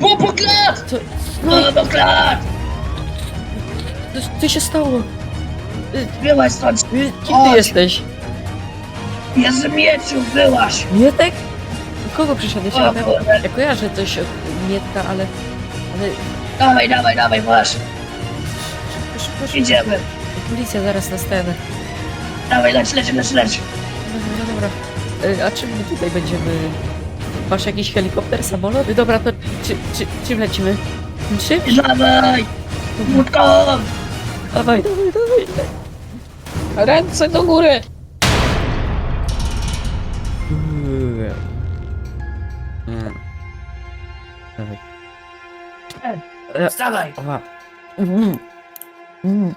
Boboklat! Co, no, Boboklat! co, co się stało? Byłaś stąd! Y, Kim ty Chodź. jesteś? Ja z mieczu byłaś! Mietek? Kogo przyszedłeś? Ja, O kurde. ja kojarzę coś od Mietka, ale... Ale... Dawaj, dawaj, dawaj, masz! Szybko, szybko, szybko. Idziemy! Policja zaraz na scenę. Dawaj, leć, leć, leć, leć! No, no dobra. Y, A czym my tutaj będziemy? Masz jakiś helikopter, samolot? Dobra, to czy, czy, czym lecimy? Czym? Dawaj! Łódką! Dawaj, dawaj, dawaj. Ręce do góry! Dawaj. Wstawaj! Ała. Mm. Mm.